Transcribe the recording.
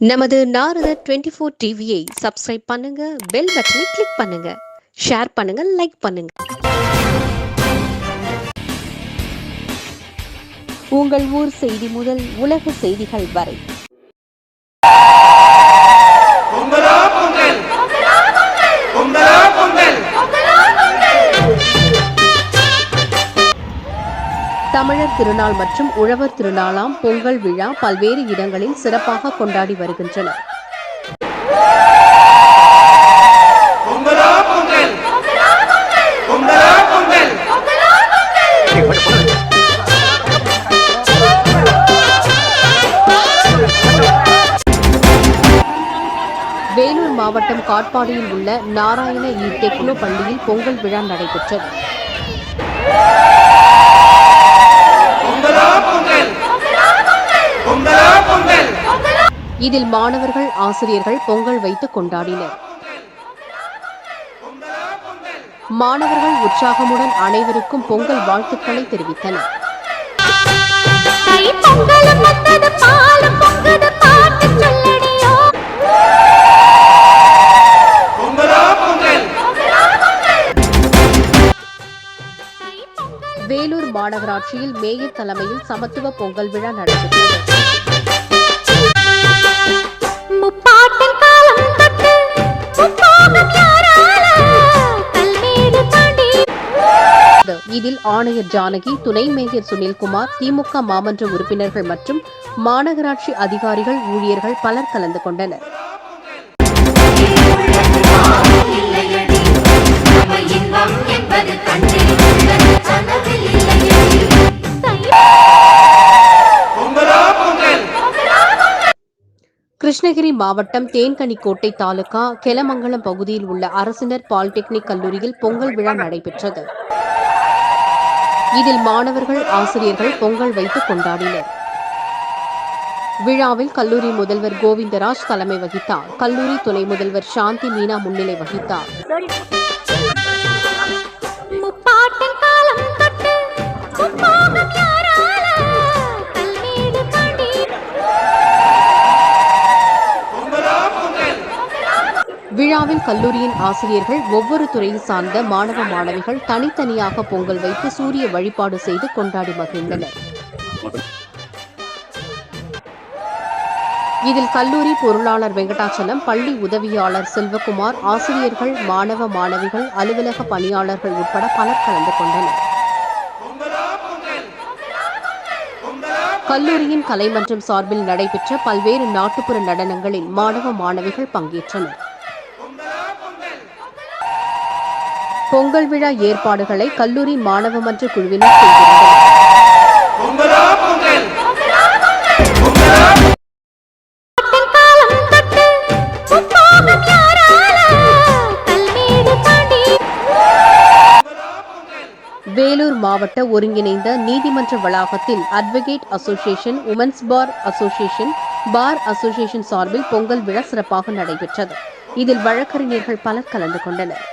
நமது Narada twenty four டிவியை subscribe பண்ணுங்க பெல் பட்டனை கிளிக் பண்ணுங்க ஷேர் பண்ணுங்க லைக் பண்ணுங்க. உங்கள் ஊர் செய்தி முதல் உலக செய்திகள் வரை திருநாள் மற்றும் உழவர் திருநாளாம் பொங்கல் விழா பல்வேறு இடங்களில் சிறப்பாக கொண்டாடி வருகின்றனர். வேலூர் மாவட்டம் காட்பாடியில் உள்ள நாராயண இ டெக்னோ பள்ளியில் பொங்கல் விழா நடைபெற்றது பொங்கலோ பொங்கல் பொங்கலோ பொங்கல் இதில் மாணவர்கள் ஆசிரியர்கள் பொங்கல் வைத்து கொண்டாடினர். மாணவர்கள் உற்சாகமுடன் அனைவருக்கும் பொங்கல் வாழ்த்துக்களை தெரிவித்தனர். வேலூர் மாநகராட்சியில் மேயர் தலைமையில் சமத்துவ பொங்கல் விழா நடைபெற்றது. இதில் ஆணையர் ஜானகி துணை மேயர் சுனில்குமார் திமுக மாமன்ற உறுப்பினர்கள் மற்றும் மாநகராட்சி அதிகாரிகள் ஊழியர்கள் பலர் கலந்து கொண்டனர். கிருஷ்ணகிரி மாவட்டம் தேன்கனிக்கோட்டை தாலுகா கெலமங்கலம் பகுதியில் உள்ள அரசினர் பாலிடெக்னிக் கல்லூரியில் பொங்கல் விழா நடைபெற்றது. இதில் மாணவர்கள் ஆசிரியர்கள் பொங்கல் வைத்து கொண்டாடினர். விழாவில் கல்லூரி முதல்வர் கோவிந்தராஜ் தலைமை வகித்தார். கல்லூரி துணை முதல்வர் சாந்தி மீனா முன்னிலை வகித்தார். விழாவில் கல்லூரியின் ஆசிரியர்கள் ஒவ்வொரு துறையை சார்ந்த மாணவ மாணவிகள் தனித்தனியாக பொங்கல் வைத்து சூரிய வழிபாடு செய்து கொண்டாடி மகிழ்ந்தனர். இதில் கல்லூரி பொருளாளர் வெங்கடாச்சலம் பள்ளி உதவியாளர் செல்வகுமார் ஆசிரியர்கள் மாணவ மாணவிகள் அலுவலக பணியாளர்கள் உட்பட பலர் கலந்து கொண்டனர். கல்லூரியின் கலைமன்றம் சார்பில் நடைபெற்ற பல்வேறு நாட்டுப்புற நடனங்களில் மாணவ மாணவிகள் பங்கேற்றனர். பொங்கல் விழா ஏற்பாடுகளை கல்லூரி மாணவ மன்ற குழுவினர் செய்திருந்தனர். வேலூர் மாவட்ட ஒருங்கிணைந்த நீதிமன்ற வளாகத்தில் advocate association women's bar association bar association சார்பில் பொங்கல் விழா சிறப்பாக நடைபெற்றது. இதில் வழக்கறிஞர்கள் பலர் கலந்து கொண்டனர்.